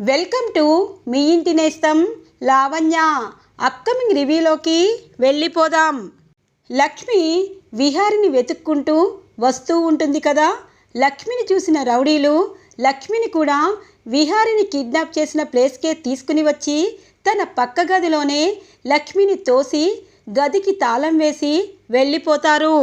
Welcome to me ఇంటి నేస్తం Lavanya. Upcoming రివ్యూలోకి వెళ్ళిపోదాం. లక్ష్మి విహారిని వెతుక్కుంటూ వస్తూ ఉంటుంది కదా? లక్ష్మిని చూసిన రౌడీలు లక్ష్మిని కూడా విహారిని కిడ్నాప్ చేసిన ప్లేస్కే తీసుకుని వచ్చి తన పక్క గదిలోనే లక్ష్మిని తోసి గదికి తాళం వేసి వెళ్ళిపోతారు.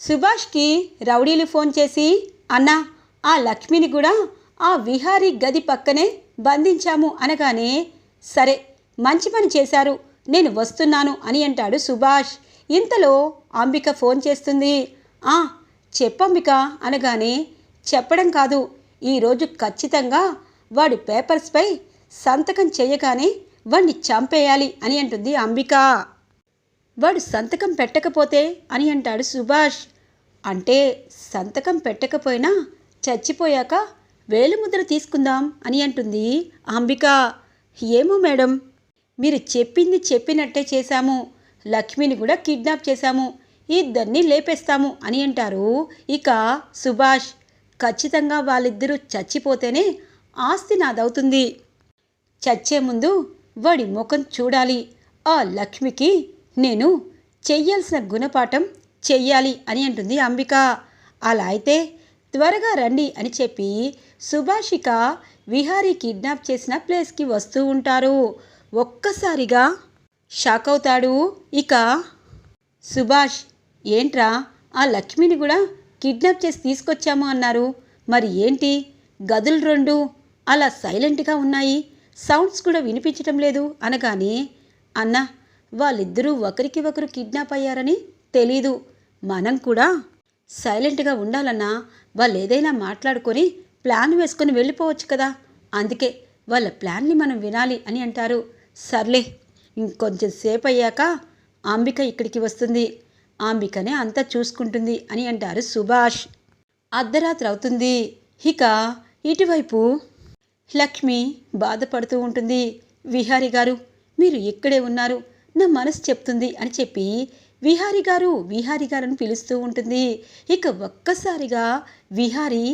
సుభాష్కి రౌడీలు ఫోన్ చేసి అన్నా ఆ లక్ష్మిని కూడా ఆ విహారీ గది పక్కనే బంధించాము అనగానే సరే మంచి పని చేశారు. నేను వస్తున్నాను అని అంటాడు సుభాష్. ఇంతలో అంబిక ఫోన్ చేస్తుంది. ఆ చెప్పంబిక అనగానే చెప్పడం కాదు ఈరోజు ఖచ్చితంగా వాడి పేపర్స్పై సంతకం చేయగానే వాడిని చంపేయాలి అని అంటుంది అంబిక. వాడు సంతకం పెట్టకపోతే అని అంటాడు సుభాష్. అంటే సంతకం పెట్టకపోయినా చచ్చిపోయాక వేలుముద్ర తీసుకుందాం అని అంటుంది అంబిక. ఏమో మేడం మీరు చెప్పింది చెప్పినట్టే చేశాము. లక్ష్మిని కూడా కిడ్నాప్ చేశాము. ఇద్దరిని లేపేస్తాము అని అంటారు. ఇక సుభాష్ ఖచ్చితంగా వాళ్ళిద్దరూ చచ్చిపోతేనే ఆస్తి నాదవుతుంది. చచ్చే ముందు వాడి ముఖం చూడాలి. ఆ లక్ష్మికి నేను చెయ్యాల్సిన గుణపాఠం చెయ్యాలి అని అంటుంది అంబిక. అలా అయితే త్వరగా రండి అని చెప్పి సుభాషిక విహారీ కిడ్నాప్ చేసిన ప్లేస్కి వస్తూ ఉంటారు. ఒక్కసారిగా షాక్ అవుతాడు. ఇక సుభాష్ ఏంట్రా ఆ లక్ష్మిని కూడా కిడ్నాప్ చేసి తీసుకొచ్చాము అన్నారు. మరి ఏంటి? గదులు రెండు అలా సైలెంట్గా ఉన్నాయి. సౌండ్స్ కూడా వినిపించటం లేదు అనగానే అన్న వాళ్ళిద్దరూ ఒకరికి ఒకరు కిడ్నాప్ అయ్యారని తెలీదు. మనం కూడా సైలెంట్గా ఉండాలన్నా వాళ్ళు ఏదైనా మాట్లాడుకొని ప్లాన్ వేసుకొని వెళ్ళిపోవచ్చు కదా. అందుకే వాళ్ళ ప్లాన్ని మనం వినాలి అని అంటారు. సర్లే ఇంకొంచెం సేపు అయ్యాక అంబిక ఇక్కడికి వస్తుంది. అంబికనే అంతా చూసుకుంటుంది అని అంటారు సుభాష్. అర్ధరాత్రి అవుతుంది. ఇక ఇటువైపు లక్ష్మి బాధపడుతూ ఉంటుంది. విహారి గారు మీరు ఇక్కడే ఉన్నారు. నా మనసు చెప్తుంది అని చెప్పి విహారి గారు విహారి గారని పిలుస్తూ ఉంటుంది. ఇక ఒక్కసారిగా విహారి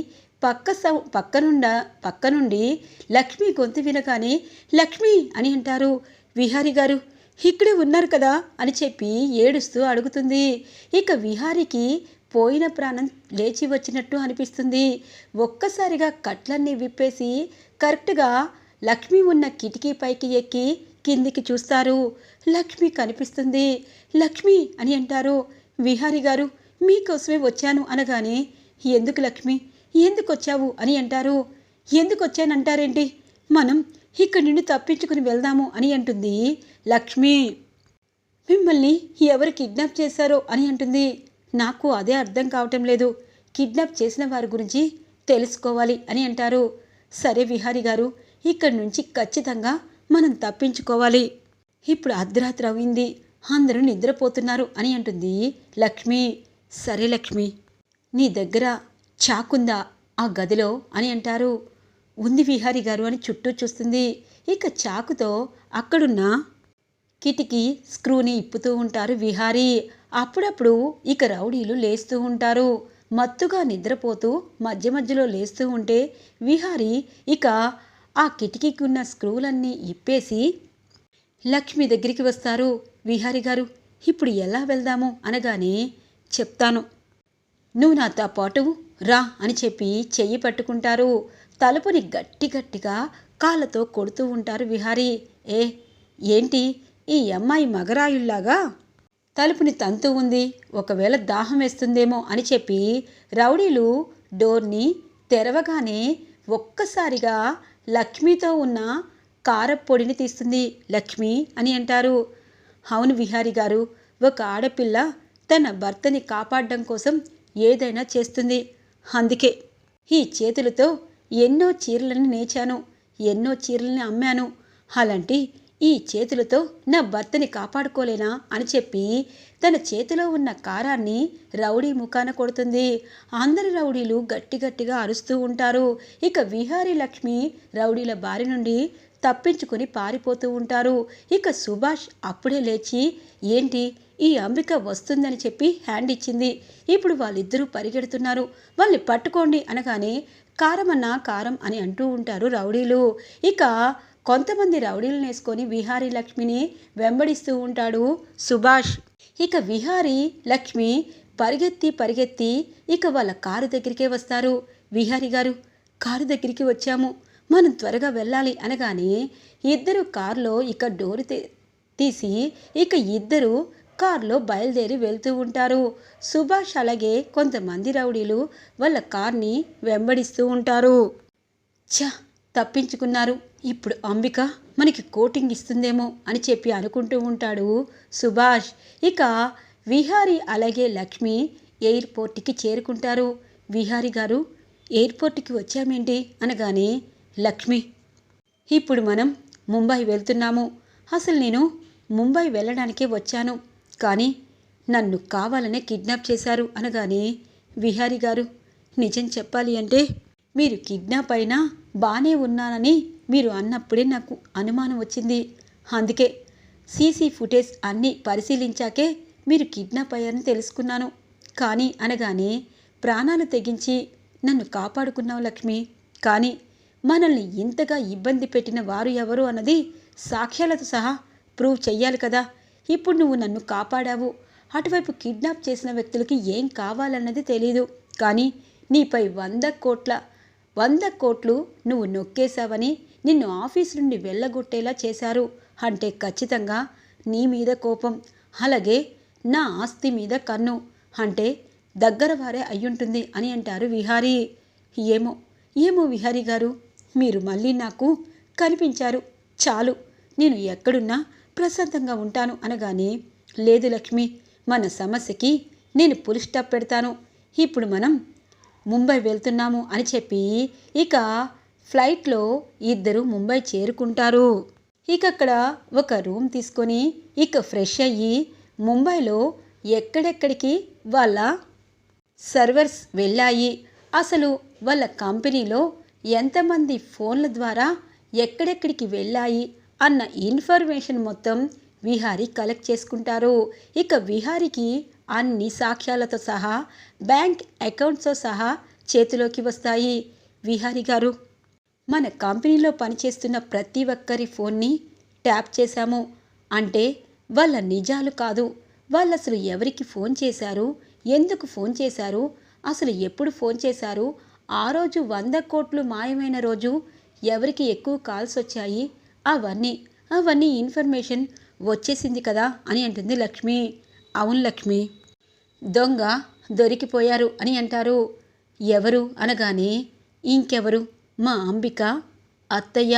పక్క సౌ పక్కనుండ పక్క నుండి లక్ష్మి గొంతు వినగానే లక్ష్మి అని అంటారు. విహారి గారు ఇక్కడే ఉన్నారు కదా అని చెప్పి ఏడుస్తూ అడుగుతుంది. ఇక విహారికి పోయిన ప్రాణం లేచి వచ్చినట్టు అనిపిస్తుంది. ఒక్కసారిగా కట్లన్నీ విప్పేసి కరెక్ట్గా లక్ష్మి ఉన్న కిటికీ పైకి ఎక్కి కిందికి చూస్తారు. లక్ష్మి కనిపిస్తుంది. లక్ష్మి అని అంటారు. విహారి గారు మీకోసమే వచ్చాను అనగానే ఎందుకు లక్ష్మి? ఎందుకు వచ్చావు అని అంటారు. ఎందుకు వచ్చానంటారేంటి మనం ఇక్కడి నుండి తప్పించుకుని వెళ్దాము అని అంటుంది లక్ష్మి. మిమ్మల్ని ఎవరు కిడ్నాప్ చేశారో అని అంటుంది. నాకు అదే అర్థం కావటం లేదు. కిడ్నాప్ చేసిన వారి గురించి తెలుసుకోవాలి అని అంటారు. సరే విహారి గారు ఇక్కడి నుంచి ఖచ్చితంగా మనం తప్పించుకోవాలి. ఇప్పుడు అర్ధరాత్రి అయింది. అందరూ నిద్రపోతున్నారు అని అంటుంది లక్ష్మి. సరే లక్ష్మి నీ దగ్గర చాకుందా ఆ గదిలో అని అంటారు. ఉంది విహారి గారు అని చుట్టూ చూస్తుంది. ఇక చాకుతో అక్కడున్న కిటికీ స్క్రూని ఇప్పుతూ ఉంటారు విహారీ. అప్పుడప్పుడు ఇక రౌడీలు లేస్తూ ఉంటారు. మత్తుగా నిద్రపోతూ మధ్య మధ్యలో లేస్తూ ఉంటే విహారీ ఇక ఆ కిటికీకి ఉన్న స్క్రూలన్నీ ఇప్పేసి లక్ష్మి దగ్గరికి వస్తారు. విహారి గారు ఇప్పుడు ఎలా వెళ్దాము? అనగానే చెప్తాను. నువ్వు నాతో పాటు రా అని చెప్పి చెయ్యి పట్టుకుంటారు. తలుపుని గట్టి గట్టిగా కాళ్ళతో కొడుతూ ఉంటారు విహారీ. ఏ ఏంటి? ఈ అమ్మాయి మగరాయుల్లాగా? తలుపుని తంతు ఉంది. ఒకవేళ దాహం వేస్తుందేమో అని చెప్పి రౌడీలు డోర్ని తెరవగానే ఒక్కసారిగా లక్ష్మితో ఉన్న కారపొడిని తీస్తుంది. లక్ష్మి అని అంటారు. అవును విహారి గారు ఒక ఆడపిల్ల తన భర్తని కాపాడడం కోసం ఏదైనా చేస్తుంది. అందుకే ఈ చేతులతో ఎన్నో చీరలను నేచాను ఎన్నో చీరలని అమ్మాను. అలాంటి ఈ చేతులతో నా భర్తని కాపాడుకోలేనా అని చెప్పి తన చేతిలో ఉన్న కారాన్ని రౌడీ ముఖాన కొడుతుంది. అందరి రౌడీలు గట్టి గట్టిగా అరుస్తూ ఉంటారు. ఇక విహారీ లక్ష్మి రౌడీల బారి నుండి తప్పించుకుని పారిపోతూ ఉంటారు. ఇక సుభాష్ అప్పుడే లేచి ఏంటి ఈ అంబిక వస్తుందని చెప్పి హ్యాండ్ ఇచ్చింది. ఇప్పుడు వాళ్ళిద్దరూ పరిగెడుతున్నారు. వాళ్ళని పట్టుకోండి అనగానే కారమన్నా కారం అని అంటూ ఉంటారు రౌడీలు. ఇక కొంతమంది రౌడీలను వేసుకొని విహారీ లక్ష్మిని వెంబడిస్తూ ఉంటాడు సుభాష్. ఇక విహారీ లక్ష్మి పరిగెత్తి పరిగెత్తి ఇక వాళ్ళ కారు దగ్గరికే వస్తారు. విహారీ గారు కారు దగ్గరికి వచ్చాము. మనం త్వరగా వెళ్ళాలి అనగానే ఇద్దరు కారులో ఇక డోరు తీసి ఇక ఇద్దరు కారులో బయలుదేరి వెళ్తూ ఉంటారు. సుభాష్ అలాగే కొంతమంది రౌడీలు వాళ్ళ కార్ని వెంబడిస్తూ ఉంటారు. ఛ! తప్పించుకున్నారు. ఇప్పుడు అంబిక మనకి కోటింగ్ ఇస్తుందేమో అని చెప్పి అనుకుంటూ ఉంటాడు సుభాష్. ఇక విహారీ అలాగే లక్ష్మి ఎయిర్పోర్ట్కి చేరుకుంటారు. విహారీ గారు ఎయిర్పోర్ట్కి వచ్చామేంటి? అనగానే లక్ష్మి ఇప్పుడు మనం ముంబై వెళ్తున్నాము. అసలు నేను ముంబై వెళ్ళడానికే వచ్చాను. కానీ నన్ను కావాలనే కిడ్నాప్ చేశారు అనగానే విహారీ గారు నిజం చెప్పాలి అంటే మీరు కిడ్నాప్ అయినా బాగానే ఉన్నానని మీరు అన్నప్పుడే నాకు అనుమానం వచ్చింది. అందుకే సీసీ ఫుటేజ్ అన్నీ పరిశీలించాకే మీరు కిడ్నాప్ అయ్యారని తెలుసుకున్నాను. కానీ అనగానే ప్రాణాలు తెగించి నన్ను కాపాడుకున్నావు లక్ష్మి. కానీ మనల్ని ఇంతగా ఇబ్బంది పెట్టిన వారు ఎవరు అన్నది సాక్ష్యాలతో సహా ప్రూవ్ చెయ్యాలి కదా. ఇప్పుడు నువ్వు నన్ను కాపాడావు. అటువైపు కిడ్నాప్ చేసిన వ్యక్తులకి ఏం కావాలన్నది తెలీదు. కానీ నీపై వంద కోట్ల వంద కోట్లు నువ్వు నొక్కేశావని నిన్ను ఆఫీస్ నుండి వెళ్ళగొట్టేలా చేశారు. అంటే ఖచ్చితంగా నీ మీద కోపం. అలాగే నా ఆస్తి మీద కన్ను. అంటే దగ్గర వారే అయ్యుంటుంది అని అంటారు విహారీ. ఏమో ఏమో విహారీ గారు? మీరు మళ్ళీ నాకు కనిపించారు. చాలు నేను ఎక్కడున్నా ప్రశాంతంగా ఉంటాను అనగానే లేదు లక్ష్మి మన సమస్యకి నేను పులి స్టాప్ పెడతాను. ఇప్పుడు మనం ముంబై వెళ్తున్నాము అని చెప్పి ఇక ఫ్లైట్లో ఇద్దరు ముంబై చేరుకుంటారు. ఇక అక్కడ ఒక రూమ్ తీసుకొని ఇక ఫ్రెష్ అయ్యి ముంబైలో ఎక్కడెక్కడికి వాళ్ళ సర్వర్స్ వెళ్ళాయి. అసలు వాళ్ళ కంపెనీలో ఎంతమంది ఫోన్ల ద్వారా ఎక్కడెక్కడికి వెళ్ళాయి? అన్న ఇన్ఫర్మేషన్ మొత్తం విహారి కలెక్ట్ చేసుకుంటారు. ఇక విహారికి అన్ని సాక్ష్యాలతో సహా బ్యాంక్ అకౌంట్స్తో సహా చేతిలోకి వస్తాయి. విహారి గారు మన కంపెనీలో పనిచేస్తున్న ప్రతి ఒక్కరి ఫోన్ని ట్యాప్ చేశాము. అంటే వాళ్ళ నిజాలు కాదు. వాళ్ళు అసలు ఎవరికి ఫోన్ చేశారు? ఎందుకు ఫోన్ చేశారు? అసలు ఎప్పుడు ఫోన్ చేశారు? ఆ రోజు వంద కోట్లు మాయమైన రోజు ఎవరికి ఎక్కువ కాల్స్ వచ్చాయి? అవన్నీ అవన్నీ ఇన్ఫర్మేషన్ వచ్చేసింది కదా అని అంటుంది లక్ష్మి. అవును లక్ష్మి. దొంగ దొరికిపోయారు అని అంటారు. ఎవరు అనగానే ఇంకెవరు? మా అంబిక అత్తయ్య.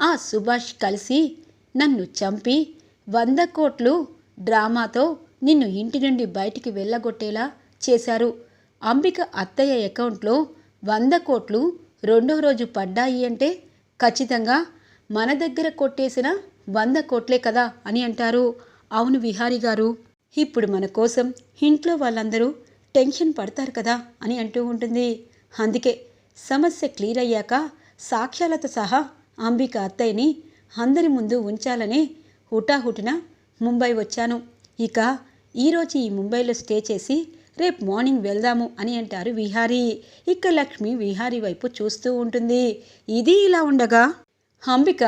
ఆ సుభాష్ కలిసి నన్ను చంపి వంద కోట్లు డ్రామాతో నిన్ను ఇంటి నుండి బయటికి వెళ్ళగొట్టేలా చేశారు. అంబిక అత్తయ్య అకౌంట్లో వంద కోట్లు రెండో రోజు పడ్డాయి అంటే ఖచ్చితంగా మన దగ్గర కొట్టేసిన వంద కోట్లే కదా అని అంటారు. అవును విహారీ గారు. ఇప్పుడు మన కోసం ఇంట్లో వాళ్ళందరూ టెన్షన్ పడతారు కదా అని అంటూ ఉంటుంది. అందుకే సమస్య క్లియర్ అయ్యాక సాక్ష్యాలతో సహా అంబిక అత్తయ్యని అందరి ముందు ఉంచాలనే హుటాహుటిన ముంబై వచ్చాను. ఇక ఈరోజు ఈ ముంబైలో స్టే చేసి రేపు మార్నింగ్ వెళ్దాము అని అంటారు విహారీ. ఇక లక్ష్మి విహారీ వైపు చూస్తూ ఉంటుంది. ఇది ఇలా ఉండగా అంబిక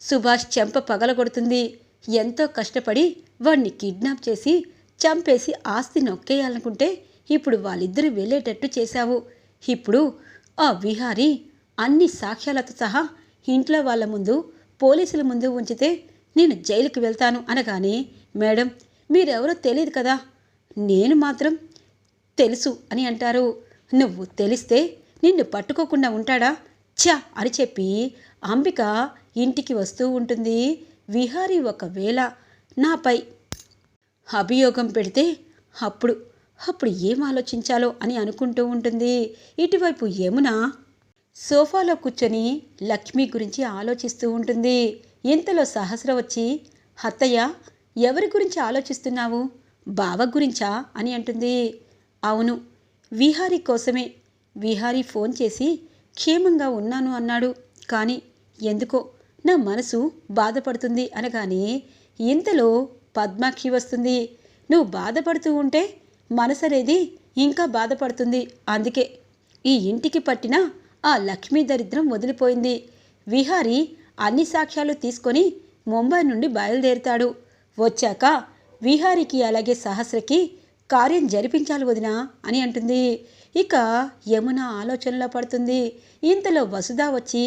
సుభాష్ చెంప పగలగొడుతుంది. ఎంతో కష్టపడి వాడిని కిడ్నాప్ చేసి చంపేసి ఆస్తి నొక్కేయాలనుకుంటే ఇప్పుడు వాళ్ళిద్దరూ వెళ్ళేటట్టు చేశావు. ఇప్పుడు ఆ విహారీ అన్ని సాక్ష్యాలతో సహా ఇంట్లో వాళ్ళ ముందు పోలీసుల ముందు ఉంచితే నేను జైలుకి వెళ్తాను అనగానే మేడం మీరెవరో తెలియదు కదా. నేను మాత్రం తెలుసు అని అంటారు. నువ్వు తెలిస్తే నిన్ను పట్టుకోకుండా ఉంటాడా? ఛ అని చెప్పి అంబిక ఇంటికి వస్తూ ఉంటుంది. విహారీ ఒకవేళ నాపై అభియోగం పెడితే అప్పుడు అప్పుడు ఏం ఆలోచించాలో అని అనుకుంటూ ఉంటుంది. ఇటువైపు యమున సోఫాలో కూర్చొని లక్ష్మి గురించి ఆలోచిస్తూ ఉంటుంది. ఇంతలో సహస్ర వచ్చి అత్తయ్య ఎవరి గురించి ఆలోచిస్తున్నావు? బావ గురించా? అని అంటుంది. అవును విహారీ కోసమే. విహారీ ఫోన్ చేసి క్షేమంగా ఉన్నాను అన్నాడు. కానీ ఎందుకో నా మనసు బాధపడుతుంది అనగానే ఇంతలో పద్మాక్షి వస్తుంది. నువ్వు బాధపడుతూ ఉంటే మనసు అనేది ఇంకా బాధపడుతుంది. అందుకే ఈ ఇంటికి పట్టిన ఆ లక్ష్మీ దరిద్రం వదిలిపోయింది. విహారి అన్ని సాక్ష్యాలు తీసుకొని ముంబై నుండి బయలుదేరుతాడు. వచ్చాక విహారికి అలాగే సహస్రకి కార్యం జరిపించాలి వదినా అని అంటుంది. ఇక యమున ఆలోచనలో పడుతుంది. ఇంతలో వసుధ వచ్చి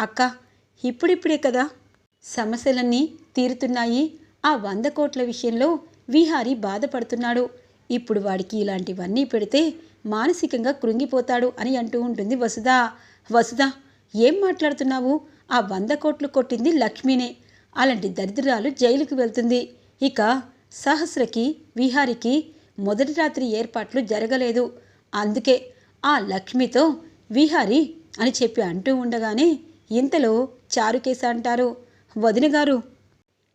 అక్క ఇప్పుడిప్పుడే కదా సమస్యలన్నీ తీరుతున్నాయి. ఆ వంద కోట్ల విషయంలో విహారీ బాధపడుతున్నాడు. ఇప్పుడు వాడికి ఇలాంటివన్నీ పెడితే మానసికంగా కృంగిపోతాడు అని అంటూ ఉంటుంది వసుధ. వసుధ ఏం మాట్లాడుతున్నావు? ఆ వంద కోట్లు కొట్టింది లక్ష్మినే. అలాంటి దరిద్రాలు జైలుకు వెళ్తుంది. ఇక సహస్రకి విహారికి మొదటి రాత్రి ఏర్పాట్లు జరగలేదు. అందుకే ఆ లక్ష్మితో విహారి అని చెప్పి అంటూ ఉండగానే ఇంతలో చారుకేశ అంటారు వదిన గారు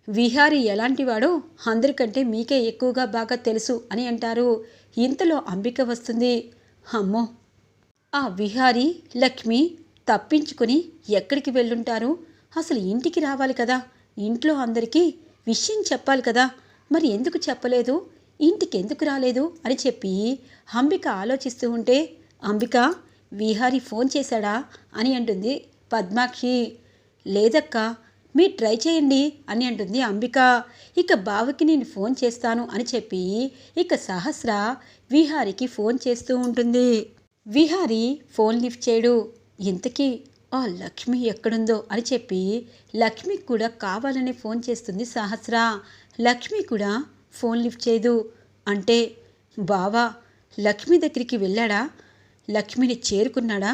విహారి ఎలాంటివాడో అందరికంటే మీకే ఎక్కువగా బాగా తెలుసు అని అంటారు. ఇంతలో అంబిక వస్తుంది. అమ్మో! ఆ విహారి లక్ష్మి తప్పించుకుని ఎక్కడికి వెళ్ళుంటారు? అసలు ఇంటికి రావాలి కదా. ఇంట్లో అందరికీ విషయం చెప్పాలి కదా. మరి ఎందుకు చెప్పలేదు? ఇంటికి ఎందుకు రాలేదు అని చెప్పి అంబిక ఆలోచిస్తూ ఉంటే అంబిక విహారి ఫోన్ చేశాడా అని అంటుంది పద్మాక్షి. లేదక్క మీరు ట్రై చేయండి అని అంటుంది అంబిక. ఇక బావకి నేను ఫోన్ చేస్తాను అని చెప్పి ఇక సహస్ర విహారికి ఫోన్ చేస్తూ ఉంటుంది. విహారి ఫోన్ లిఫ్ట్ చేయడు. ఇంతకీ ఆ లక్ష్మి ఎక్కడుందో అని చెప్పి లక్ష్మికి కూడా కావాలని ఫోన్ చేస్తుంది సహస్ర. లక్ష్మి కూడా ఫోన్ లిఫ్ట్ చేయదు అంటే బావా లక్ష్మి దగ్గరికి వెళ్ళాడా? లక్ష్మిని చేరుకున్నాడా?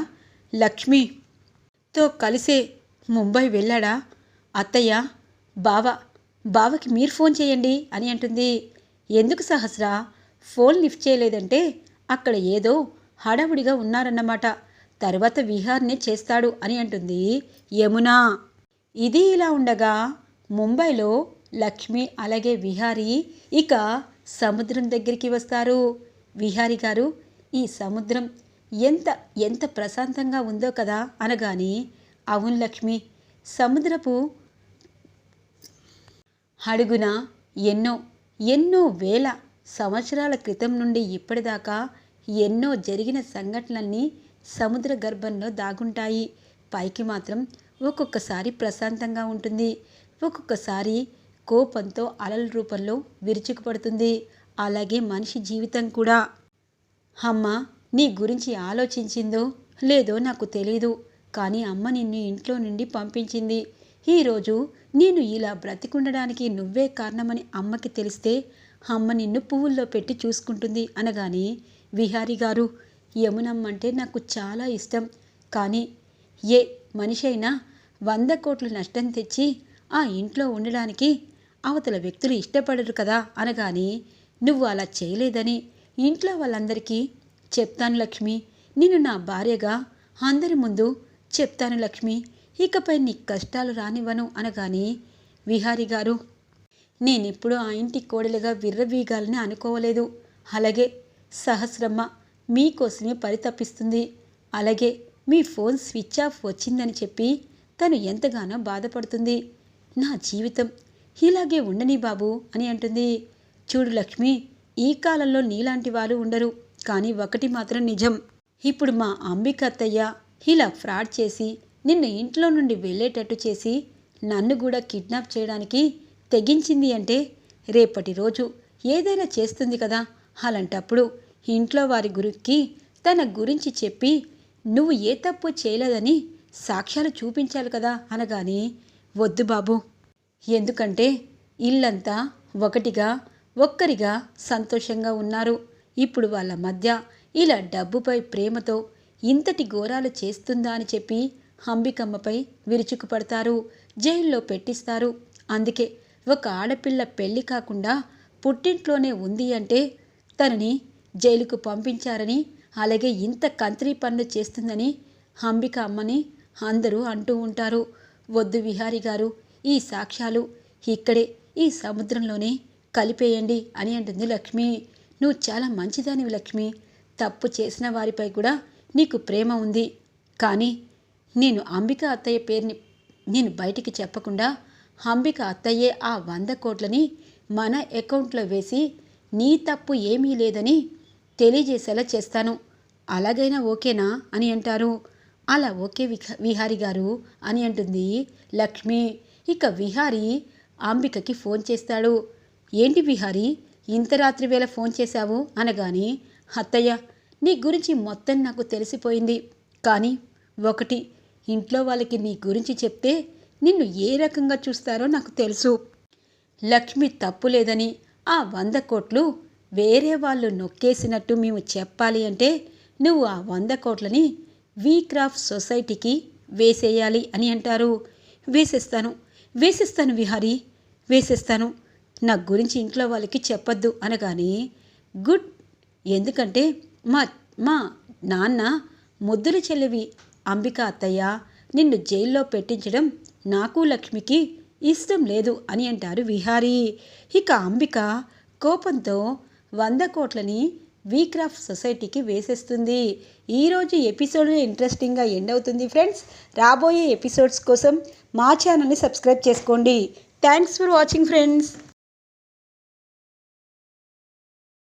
లక్ష్మితో కలిసే ముంబై వెళ్ళాడా? అత్తయ్య బావ బావకి మీరు ఫోన్ చేయండి అని అంటుంది. ఎందుకు సహస్ర? ఫోన్ లిఫ్ట్ చేయలేదంటే అక్కడ ఏదో హడావుడిగా ఉన్నారన్నమాట. తర్వాత విహార్నే చేస్తాడు అని అంటుంది యమున. ఇది ఇలా ఉండగా ముంబైలో లక్ష్మి అలాగే విహారీ ఇక సముద్రం దగ్గరికి వస్తారు. విహారీ గారు ఈ సముద్రం ఎంత ఎంత ప్రశాంతంగా ఉందో కదా అనగాని అవును లక్ష్మి సముద్రపు అడుగున ఎన్నో ఎన్నో వేల సంవత్సరాల క్రితం నుండి ఇప్పటిదాకా ఎన్నో జరిగిన సంఘటనలన్నీ సముద్ర గర్భంలో దాగుంటాయి. పైకి మాత్రం ఒక్కొక్కసారి ప్రశాంతంగా ఉంటుంది. ఒక్కొక్కసారి కోపంతో అలల రూపంలో విరుచుకుపడుతుంది. అలాగే మనిషి జీవితం కూడా. అమ్మ నీ గురించి ఆలోచించిందో లేదో నాకు తెలీదు. కానీ అమ్మ నిన్ను ఇంట్లో నుండి పంపించింది. ఈరోజు నేను ఇలా బ్రతికుండడానికి నువ్వే కారణమని అమ్మకి తెలిస్తే అమ్మ నిన్ను పువ్వుల్లో పెట్టి చూసుకుంటుంది అనగానే విహారి గారు యమునమ్మంటే నాకు చాలా ఇష్టం. కానీ ఏ మనిషి అయినా వంద కోట్లు నష్టం తెచ్చి ఆ ఇంట్లో ఉండడానికి అవతల వ్యక్తులు ఇష్టపడరు కదా అనగాని నువ్వు అలా చేయలేదని ఇంట్లో వాళ్ళందరికీ చెప్తాను లక్ష్మి. నేను నా భార్యగా అందరి ముందు చెప్తాను లక్ష్మి. ఇకపై నీ కష్టాలు రానివ్వను అనగాని విహారి గారు నేనెప్పుడు ఆ ఇంటి కోడలుగా విర్రవీగాలని అనుకోవలేదు అలాగే సహస్రమ్మ మీకోసమే పరితపిస్తుంది. అలాగే మీ ఫోన్ స్విచ్ ఆఫ్ వచ్చిందని చెప్పి తను ఎంతగానో బాధపడుతుంది. నా జీవితం ఇలాగే ఉండని బాబు అని అంటుంది. చూడు లక్ష్మి ఈ కాలంలో నీలాంటి వాళ్ళు ఉండరు కానీ ఒకటి మాత్రం నిజం. ఇప్పుడు మా అంబిక అత్తయ్య ఇలా ఫ్రాడ్ చేసి నిన్ను ఇంట్లో నుండి వెళ్ళేటట్టు చేసి నన్ను కూడా కిడ్నాప్ చేయడానికి తెగించింది అంటే రేపటి రోజు ఏదైనా చేస్తుంది కదా అలాంటప్పుడు ఇంట్లో వారి గురికి తన గురించి చెప్పి నువ్వు ఏ తప్పు చేయలేదని సాక్ష్యాలు చూపించాలి కదా అనగాని వద్దు బాబు ఎందుకంటే ఇల్లంతా ఒకటిగా ఒక్కరిగా సంతోషంగా ఉన్నారు. ఇప్పుడు వాళ్ళ మధ్య ఇలా డబ్బుపై ప్రేమతో ఇంతటి ఘోరాలు చేస్తుందా అని చెప్పి అంబికమ్మపై విరుచుకుపడతారు. జైల్లో పెట్టిస్తారు. అందుకే ఒక ఆడపిల్ల పెళ్ళి కాకుండా పుట్టింట్లోనే ఉంది అంటే తనని జైలుకు పంపించారని అలాగే ఇంత కంత్రీ పనులు చేస్తుందని అంబిక అమ్మని అందరూ అంటూ ఉంటారు. వద్దు విహారి గారు ఈ సాక్ష్యాలు ఇక్కడే ఈ సముద్రంలోనే కలిపేయండి అని అంటుంది లక్ష్మి. నువ్వు చాలా మంచిదానివి లక్ష్మి. తప్పు చేసిన వారిపై కూడా నీకు ప్రేమ ఉంది. కానీ నేను అంబిక అత్తయ్య పేరుని నేను బయటికి చెప్పకుండా అంబిక అత్తయ్యే ఆ వంద కోట్లని మన అకౌంట్లో వేసి నీ తప్పు ఏమీ లేదని తెలియజేసేలా చేస్తాను. అలాగైనా ఓకేనా అని అంటారు. అలా ఓకే విహారి గారు అని అంటుంది లక్ష్మి. ఇక విహారి అంబికకి ఫోన్ చేస్తాడు. ఏంటి విహారి? ఇంత రాత్రి వేళ ఫోన్ చేశావు? అనగాని అత్తయ్య నీ గురించి మొత్తం నాకు తెలిసిపోయింది. కానీ ఒకటి ఇంట్లో వాళ్ళకి నీ గురించి చెప్తే నిన్ను ఏ రకంగా చూస్తారో నాకు తెలుసు. లక్ష్మి తప్పు లేదని ఆ వంద కోట్లు వేరే వాళ్ళు నొక్కేసినట్టు మేము చెప్పాలి అంటే నువ్వు ఆ వంద కోట్లని వీక్రాఫ్ట్ సొసైటీకి వేసేయాలి అని అంటారు. వేసేస్తాను. వేసేస్తాను విహారీ వేసేస్తాను. నా గురించి ఇంట్లో వాళ్ళకి చెప్పొద్దు అనగానే గుడ్ ఎందుకంటే మా మా నాన్న ముద్దుల చెల్లెవి అంబిక అత్తయ్య నిన్ను జైల్లో పెట్టించడం నాకు లక్ష్మికి ఇష్టం లేదు అని అంటారు విహారీ. ఇక అంబిక కోపంతో వంద కోట్లని వీక్రాఫ్ట్ సొసైటీకి వేసేస్తుంది. ఈరోజు ఎపిసోడ్ ఇంట్రెస్టింగ్గా ఎండ్ అవుతుంది ఫ్రెండ్స్. రాబోయే ఎపిసోడ్స్ కోసం మా ఛానల్ని సబ్స్క్రైబ్ చేసుకోండి. Thanks for watching friends.